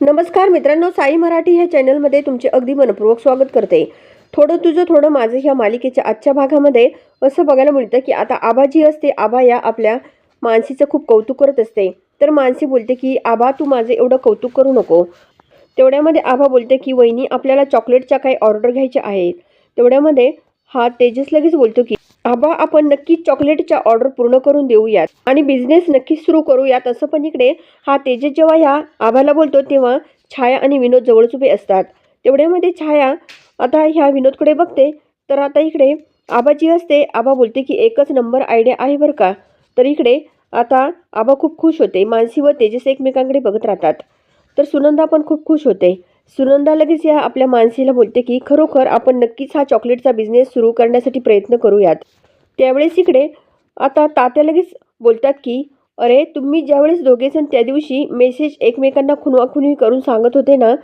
नमस्कार मित्रांनो साई मराठी ह्या चॅनलमध्ये तुमचे अगदी मनपूर्वक स्वागत करते. थोडं तुझं थोडं माझं ह्या मालिकेच्या आजच्या भागामध्ये असं बघायला मिळतं की आता आबा जी असते आबा या आपल्या मानसीचं खूप कौतुक करत असते. तर मानसी बोलते की आबा तू माझं एवढं कौतुक करू नको. तेवढ्यामध्ये आबा बोलते की वहिनी आपल्याला चॉकलेटच्या काही ऑर्डर घ्यायच्या आहेत. तेवढ्यामध्ये हा तेजस लगेच बोलतो की आबा आपण नक्कीच चॉकलेटच्या ऑर्डर पूर्ण करून देऊयात आणि बिझनेस नक्कीच सुरू करूयात असं पण इकडे हा तेजस जेव्हा ह्या आबाला बोलतो तेव्हा छाया आणि विनोद जवळच उभे असतात. तेवढ्यामध्ये छाया आता ह्या विनोदकडे बघते तर आता इकडे आबा जी असते. आबा बोलते की एकच नंबर आयडिया आहे बरं का. तर इकडे आता आबा खूप खुश होते. मानसी व तेजस एकमेकांकडे बघत राहतात. तर सुनंदा पण खूप खुश होते. सुनंदा लगेच या आपल्या मानसीला बोलते की खरोखर आपण नक्कीच हा चॉकलेटचा बिझनेस सुरू करण्यासाठी प्रयत्न करूयात. त्यावेळेस इकडे आता तात्या लगेच बोलतात की अरे तुम्ही ज्यावेळेस दोघेजण त्या दिवशी मेसेज एकमेकांना खुनवाखुनवी करून सांगत होते ना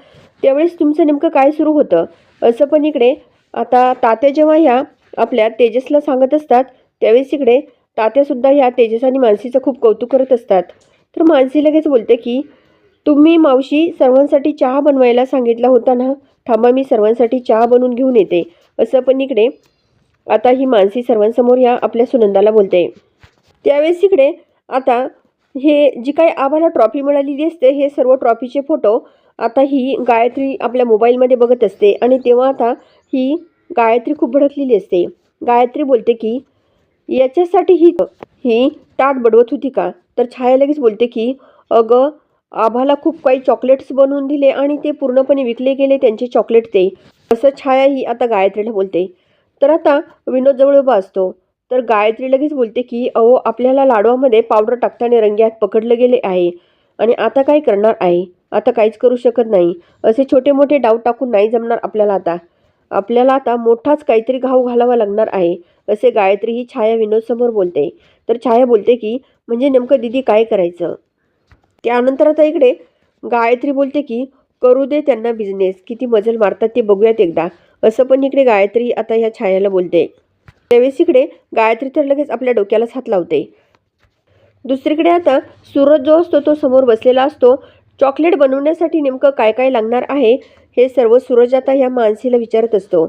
त्यावेळेस तुमचं नेमकं काय सुरू होतं? असं पण इकडे आता तात्या जेव्हा ह्या आपल्या तेजसला सांगत असतात त्यावेळेस इकडे तात्यासुद्धा ह्या तेजस आणि मानसीचं खूप कौतुक करत असतात. तर मानसी लगेच बोलते की तुम्ही मावशी सर्वांसाठी चहा बनवायला सांगितला होता ना? थांबा मी सर्वांसाठी चहा बनवून घेऊन येते. असं पण इकडे आता ही मानसी सर्वांसमोर ह्या आपल्या सुनंदाला बोलते. त्यावेळेस इकडे आता हे जी काही आम्हाला ट्रॉफी मिळालेली असते हे सर्व ट्रॉफीचे फोटो आता ही गायत्री आपल्या मोबाईलमध्ये बघत असते आणि तेव्हा आता ही गायत्री खूप भडकलेली असते. गायत्री बोलते की याच्यासाठी ही ही ताट बडवत होती का? तर छाया लगेच बोलते की अगं आभाला खूप काही चॉकलेट्स बनवून दिले आणि ते पूर्णपणे विकले गेले त्यांचे चॉकलेट ते. असं छाया ही आता गायत्रीला बोलते. तर आता विनोद जवळ उभा असतो. तर गायत्री लगेच बोलते की अहो आपल्याला लाडवामध्ये पावडर टाकताना रंग्यात पकडलं गेले आहे आणि आता काय करणार आहे आता काहीच करू शकत नाही. असे छोटे मोठे डाव टाकून नाही जमणार आपल्याला आता. आपल्याला आता मोठाच काहीतरी घाव घालावा लागणार आहे असे गायत्री ही छाया विनोद समोर बोलते. तर छाया बोलते की म्हणजे नेमकं दिदी काय करायचं? त्यानंतर आता इकडे गायत्री बोलते की करू दे त्यांना बिझनेस किती मजल मारतात ते बघूयात एकदा. असं पण इकडे गायत्री आता ह्या छायाला बोलते. त्यावेळेस इकडे गायत्री तर लगेच आपल्या डोक्यालाच हात लावते. दुसरीकडे आता सूरज जो असतो तो समोर बसलेला असतो. चॉकलेट बनवण्यासाठी नेमकं काय काय लागणार आहे हे सर्व सूरज आता ह्या मानसीला विचारत असतो.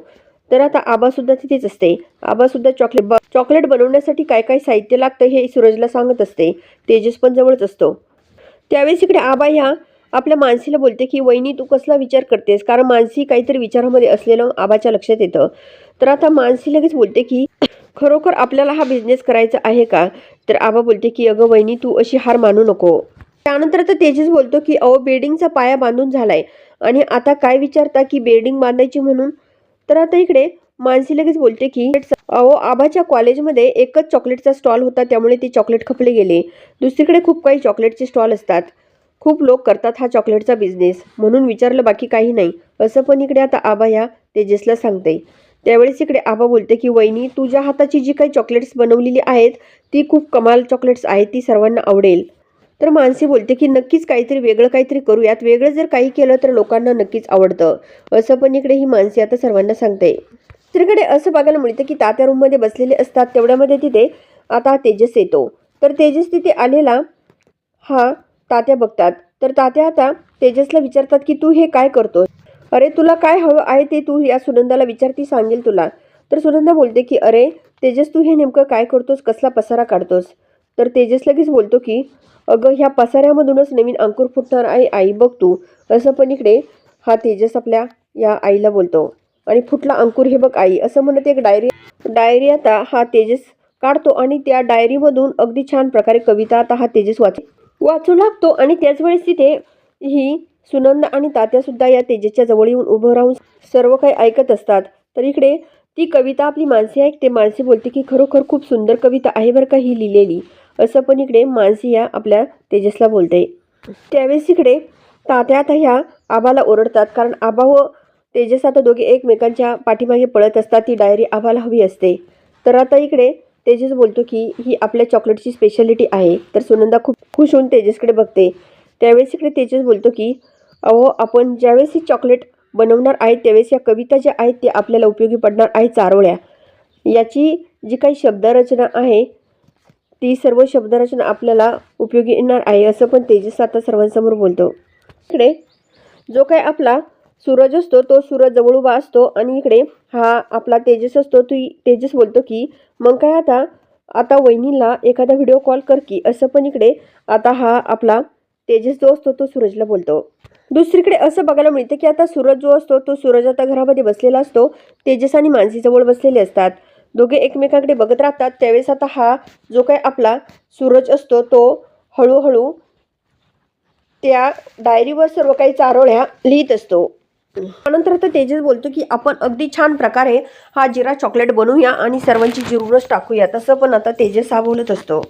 तर आता आबासुद्धा तिथेच असते. आबासुद्धा चॉकलेट ब चॉकलेट बनवण्यासाठी काय काय साहित्य लागतं हे सूरजला सांगत असते. तेजस पण जवळच असतो. त्यावेळेस इकडे आबा ह्या आपल्या मानसीला बोलते की वहिनी तू कसला विचार करतेस? कारण मानसी काहीतरी विचारामध्ये असलेलं आबाच्या लक्षात येतं. तर आता मानसी लगेच बोलते की खरोखर आपल्याला हा बिझनेस करायचा आहे का? तर आबा बोलते की अगं वहिनी तू अशी हार मानू नको. त्यानंतर आता तेजस बोलतो की अहो बिल्डिंगचा पाया बांधून झालाय. आणि आता काय विचारता की बेडिंग बांधायची म्हणून? तर आता इकडे मानसी लगेच बोलते की अहो आबाच्या कॉलेजमध्ये एकच चॉकलेटचा स्टॉल होता त्यामुळे ते चॉकलेट खपले गेले. दुसरीकडे खूप काही चॉकलेटचे स्टॉल असतात. खूप लोक करतात हा चॉकलेटचा बिझनेस म्हणून विचारलं बाकी काही नाही. असं पण इकडे आता आबा ह्या तेजसला सांगते. त्यावेळेस इकडे आबा बोलते की वहिनी तुझ्या हाताची जी काही चॉकलेट्स बनवलेली आहेत ती खूप कमाल चॉकलेट्स आहेत ती सर्वांना आवडेल. तर मानसी बोलते की नक्कीच काहीतरी वेगळं काहीतरी करूयात वेगळं जर काही केलं तर लोकांना नक्कीच आवडतं. असं पण इकडे ही मानसी आता सर्वांना सांगते. दुसरीकडे असं बघायला मिळतं की तात्या रूममध्ये बसलेले असतात तेवढ्यामध्ये तिथे आता तेजस येतो. तर तेजस तिथे आलेला हा तात्या बघतात. तर तात्या आता तेजसला विचारतात की तू हे काय करतोस? अरे तुला काय हवं आहे ते तू या सुनंदाला विचार ती सांगेल तुला. तर सुनंदा बोलते की अरे तेजस तू हे नेमकं काय करतोस? कसला पसारा काढतोस? तर तेजस लगेच बोलतो की अगं ह्या पसाऱ्यामधूनच नवीन अंकुर फुटणार आहे. आई बघ तू. असं पण इकडे हा तेजस आपल्या या आईला बोलतो. आणि फुटला अंकुर हे बघ आई असं म्हणत एक डायरी डायरी आता हा तेजस काढतो. आणि त्या डायरीमधून अगदी छान प्रकारे कविता आता हा तेजस वाचतो. वाचू लागतो आणि त्याच वेळेस तिथे ही सुनंद आणि तात्यासुद्धा या तेजेच्या जवळ येऊन उभं राहून सर्व काही ऐकत असतात. तर इकडे ती कविता आपली मानसी ऐकते मानसी बोलते की खरोखर खूप सुंदर कविता आहे बरं का ही लिहिलेली. असं पण इकडे मानसी या आपल्या तेजसला बोलते. त्यावेळेस इकडे तात्या आता ह्या आबाला ओरडतात. कारण आबा व तेजस आता दोघे एकमेकांच्या पाठीमागे पळत असतात. ती डायरी आबाला हवी असते. तर आता इकडे तेजस बोलतो की ही आपल्या चॉकलेटची स्पेशालिटी आहे. तर सुनंदा खूप खुश होऊन तेजसकडे बघते. त्यावेळेस इकडे तेजस बोलतो की अहो आपण ज्यावेळेस ही चॉकलेट बनवणार आहेत त्यावेळेस या कविता ज्या आहेत त्या आपल्याला उपयोगी पडणार आहे चारोळ्या. याची जी काही शब्दरचना आहे ती सर्व शब्दरचना आपल्याला उपयोगी येणार आहे असं पण तेजस आता सर्वांसमोर बोलतो. इकडे जो काय आपला सूरज असतो तो सूरज जवळ उभा असतो आणि इकडे हा आपला तेजस असतो. ती तेजस बोलतो की मग काय आता? आता वहिनीला एखादा व्हिडिओ कॉल कर की. असं पण इकडे आता हा आपला तेजस जो असतो तो सूरजला बोलतो. दुसरीकडे असं बघायला मिळतं की आता सूरज जो असतो तो सूरज आता घरामध्ये बसलेला असतो. तेजस आणि मानसीजवळ बसलेले असतात. दोघे एकमेकांकडे बघत राहतात. त्यावेळेस आता हा जो काय आपला सूरज असतो तो हळूहळू त्या डायरीवर सर्व काही चारोळ्या लिहित असतो. त्यानंतर आता तेजस बोलतो की आपण अगदी छान प्रकारे हा जिरा चॉकलेट बनवूया आणि सर्वांची जिरूनच टाकूया. तसं पण आता तेजस हा बोलत असतो.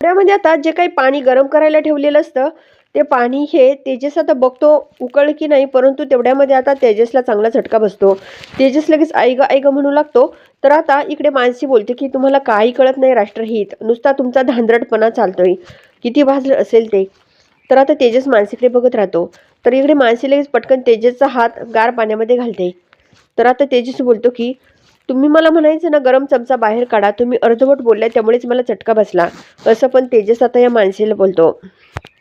त्यामध्ये आता जे काही पाणी गरम करायला ठेवलेलं असतं ते पाणी हे तेजस आता बघतो उकळ की नाही परंतु तेवढ्यामध्ये आता तेजसला चांगला झटका बसतो. तेजस लगेच ऐग ऐग म्हणू लागतो. तर आता इकडे मानसी बोलते की तुम्हाला काही कळत नाही राष्ट्रहित. नुसता तुमचा धांदरटपणा चालतोय. किती भाजलं असेल ते? तर आता तेजस मानसीकडे बघत राहतो. तर इकडे मानसी लगेच पटकन तेजसचा हात गार पाण्यामध्ये घालते. तर आता तेजस बोलतो की तुम्ही मला म्हणायचं ना गरम चमचा बाहेर काढा. तुम्ही अर्धवट बोलल्या त्यामुळेच मला चटका बसला. असं पण तेजस आता या मानसीला बोलतो.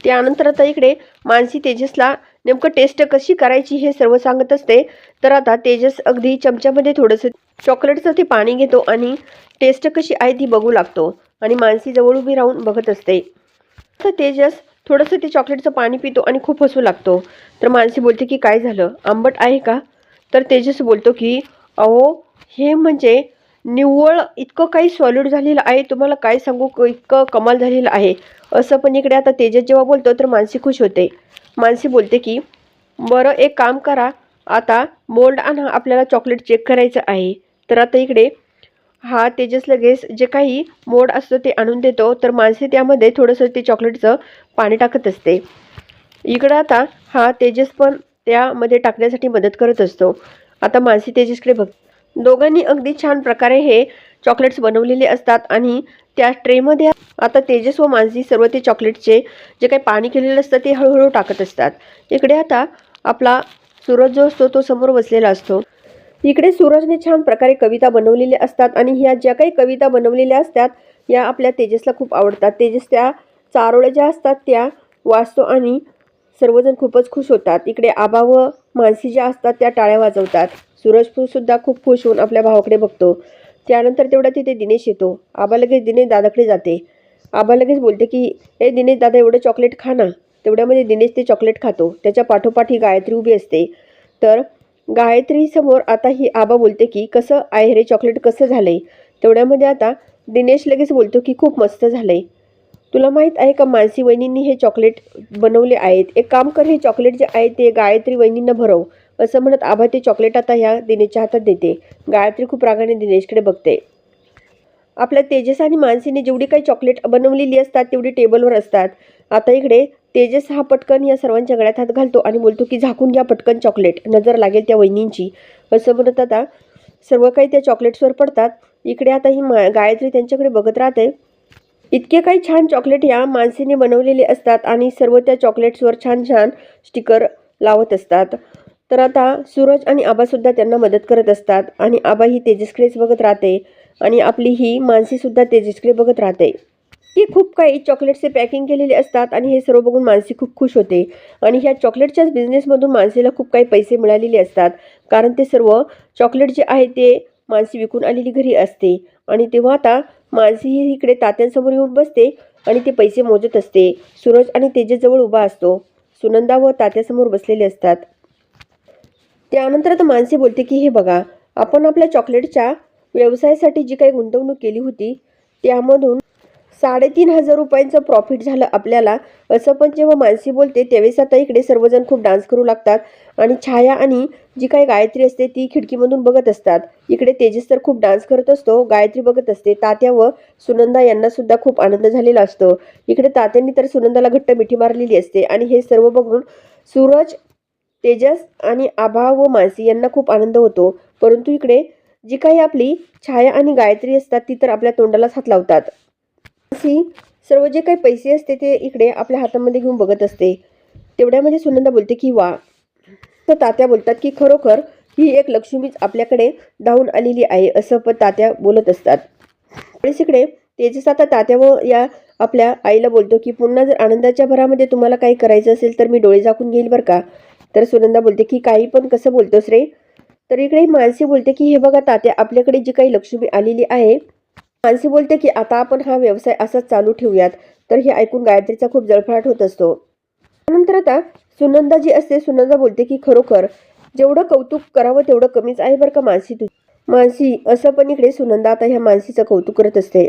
त्यानंतर आता इकडे मानसी तेजसला नेमकं टेस्ट कशी करायची हे सर्व सांगत असते. तर आता तेजस अगदी चमच्यामध्ये थोडंसं चॉकलेटचं ते पाणी घेतो आणि टेस्ट कशी आहे ती बघू लागतो. आणि मानसी जवळ उभी राहून बघत असते. तर तेजस थोडंसं ते चॉकलेटचं पाणी पितो आणि खूप हसू लागतो. तर मानसी बोलते की काय झालं? आंबट आहे का? तर तेजस बोलतो की अहो हे म्हणजे निव्वळ इतकं काही सॉलिड झालेलं आहे. तुम्हाला काय सांगू? इतकं कमाल झालेलं आहे. असं पण इकडे आता तेजस जेव्हा बोलतो तर मानसी खुश होते. मानसी बोलते की बरं एक काम करा. आता मोल्ड आणा. आपल्याला चॉकलेट चेक करायचं आहे. तर आता इकडे हा तेजस लगेच जे काही मोड असतं ते आणून देतो. तर माणसे त्यामध्ये थोडंसं ते चॉकलेटचं पाणी टाकत असते. इकडं आता हा तेजस पण त्यामध्ये टाकण्यासाठी मदत करत असतो. आता मानसी तेजसकडे बघ. दोघांनी अगदी छान प्रकारे हे चॉकलेट्स बनवलेले असतात आणि त्या ट्रेमध्ये आता तेजस व मानसी सर्व ते चॉकलेटचे जे काही पाणी केलेलं असतं ते हळूहळू टाकत असतात. इकडे आता आपला सूरज जो असतो तो समोर बसलेला असतो. इकडे सूरजने छान प्रकारे कविता बनवलेल्या असतात आणि ह्या ज्या काही कविता बनवलेल्या असतात या आपल्या तेजसला खूप आवडतात. तेजस त्या चारोळ्या ज्या असतात त्या वाचतो आणि सर्वजण खूपच खुश होतात. इकडे आबा व मानसी ज्या असतात त्या टाळ्या वाजवतात. सूरज सुद्धा खूप खुश होऊन आपल्या भावाकडे बघतो. त्यानंतर तेवढा तिथे दिनेश येतो. आबा लगेच दिनेश दादाकडे जाते. आबा लगेच बोलते की ए दिनेश दादा एवढं चॉकलेट खा ना. तेवढ्यामध्ये दिनेश ते चॉकलेट खातो. त्याच्या पाठोपाठ ही गायत्री उभी असते. तर गायत्री समोर आता ही आबा बोलते की कसं आहे रे चॉकलेट कसं झालंय? तेवढ्यामध्ये आता दिनेश लगेच बोलतो की खूप मस्त झालंय. तुला माहीत आहे का मानसी वहिनींनी हे चॉकलेट बनवले आहेत? एक काम कर हे चॉकलेट जे आहे ते गायत्री वहिनींना भरव. असं म्हणत आबा ते चॉकलेट आता ह्या दिनेशच्या हातात देते. गायत्री खूप रागाने दिनेशकडे बघते. आपल्या तेजस आणि मानसीने जेवढी काही चॉकलेट बनवलेली असतात तेवढी टेबलवर असतात. आता इकडे तेजस हा पटकन या सर्वांच्या गळ्यात हात घालतो आणि बोलतो की झाकून घ्या पटकन चॉकलेट. नजर लागेल त्या वहिनींची. असं म्हणत आता सर्व काही त्या चॉकलेट्सवर पडतात. इकडे आता ही मा गायत्री त्यांच्याकडे बघत राहते. इतके काही छान चॉकलेट या माणसेने बनवलेले असतात आणि सर्व त्या चॉकलेट्सवर छान छान स्टिकर लावत असतात. तर आता सूरज आणि आबासुद्धा त्यांना मदत करत असतात आणि आबा ही तेजसकडेच बघत राहते आणि आपली ही मानसीसुद्धा तेजसकडे बघत राहते. ती खूप काही चॉकलेटचे पॅकिंग केलेले असतात आणि हे सर्व बघून मानसी खूप खुश होते. आणि ह्या चॉकलेटच्याच बिझनेसमधून मानसीला खूप काही पैसे मिळालेले असतात. कारण ते सर्व चॉकलेट जे आहे ते मानसी विकून आलेली घरी असते. आणि तेव्हा आता मानसी ही इकडे तात्यांसमोर येऊन बसते आणि ते पैसे मोजत असते. सूरज आणि तेजेजवळ उभा असतो. सुनंदा व तात्यासमोर बसलेले असतात. त्यानंतर आता मानसी बोलते की हे बघा आपण आपल्या चॉकलेटच्या व्यवसायासाठी जी काही गुंतवणूक केली होती त्यामधून साडेतीन हजार रुपयांचं प्रॉफिट झालं आपल्याला. असं पण जेव्हा मानसी बोलते त्यावेळेस आता इकडे सर्वजण खूप डान्स करू लागतात. आणि छाया आणि जी काही गायत्री असते ती खिडकीमधून बघत असतात. इकडे तेजस तर खूप डान्स करत असतो गायत्री बघत असते. तात्या व सुनंदा यांना सुद्धा खूप आनंद झालेला असतो. इकडे तात्यांनी तर सुनंदाला घट्ट मिठी मारलेली असते. आणि हे सर्व बघून सूरज तेजस आणि आभा व मानसी यांना खूप आनंद होतो. परंतु इकडे जी काही आपली छाया आणि गायत्री असतात ती तर आपल्या तोंडालाच हात लावतात. अशी सर्व जे काही पैसे असते ते इकडे आपल्या हातामध्ये घेऊन बघत असते. तेवढ्यामध्ये सुनंदा बोलते की वा. तर तात्या बोलतात की खरोखर ही एक लक्ष्मीच आपल्याकडे धावून आलेली आहे असं पण तात्या बोलत असतात. त्यावेळेस इकडे तेजस आता तात्या व या आपल्या आईला बोलतो की पुन्हा जर आनंदाच्या भरामध्ये तुम्हाला काही करायचं असेल तर मी डोळे झाकून घेईल बरं का? तर सुनंदा बोलते की काही पण कसं बोलतोस रे? तर इकडे मानसी बोलते की हे बघा तात्या आपल्याकडे जी काही लक्ष्मी आलेली आहे मानसी बोलते की आता आपण हा व्यवसाय असाच चालू ठेवूयात. तर हे ऐकून गायत्रीचा खूप जळफळाट होत असतो. त्यानंतर आता सुनंदा जी असते. सुनंदा बोलते की खरोखर जेवढं कौतुक करावं तेवढं कमीच आहे बरं का मानसी तुझी? मानसी असं पण इकडे सुनंदा आता ह्या मानसीचं कौतुक करत असते.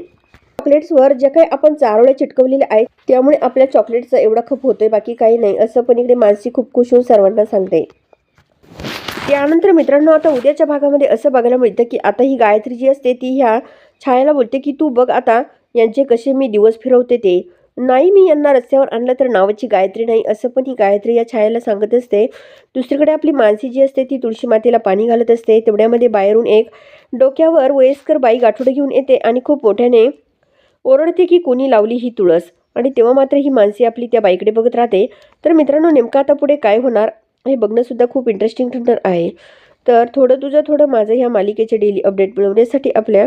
चॉकलेट्सवर जे काही आपण चारोळे चिटकवलेले आहेत त्यामुळे आपल्या चॉकलेटचा एवढा खप होतोय बाकी काही नाही असं पण इकडे मानसी खूप खुश होऊन सर्वांना सांगते. त्यानंतर मित्रांनो आता उद्याच्या भागामध्ये असं बघायला मिळतं की आता ही गायत्री जी असते ती ह्या छायाला बोलते की तू बघ आता यांचे कसे मी दिवस फिरवते ते. नाही मी यांना रस्त्यावर आणलं तर नावाची गायत्री नाही असं पण ही गायत्री या छायाला सांगत असते. दुसरीकडे आपली मानसी जी असते ती तुळशी मातेला पाणी घालत असते. तेवढ्यामध्ये बाहेरून एक डोक्यावर वयस्कर बाई गाठोडे घेऊन येते आणि खूप मोठ्याने ओरडते की कोणी लावली ही तुळस? आणि तेव्हा मात्र ही मानसी आपली त्या बाईकडे बघत राहते. तर मित्रांनो नेमकं आता पुढे काय होणार हे बघणंसुद्धा खूप इंटरेस्टिंग ठरणार आहे. तर थोडं तुझं थोडं माझं ह्या मालिकेचे डेली अपडेट मिळवण्यासाठी आपल्या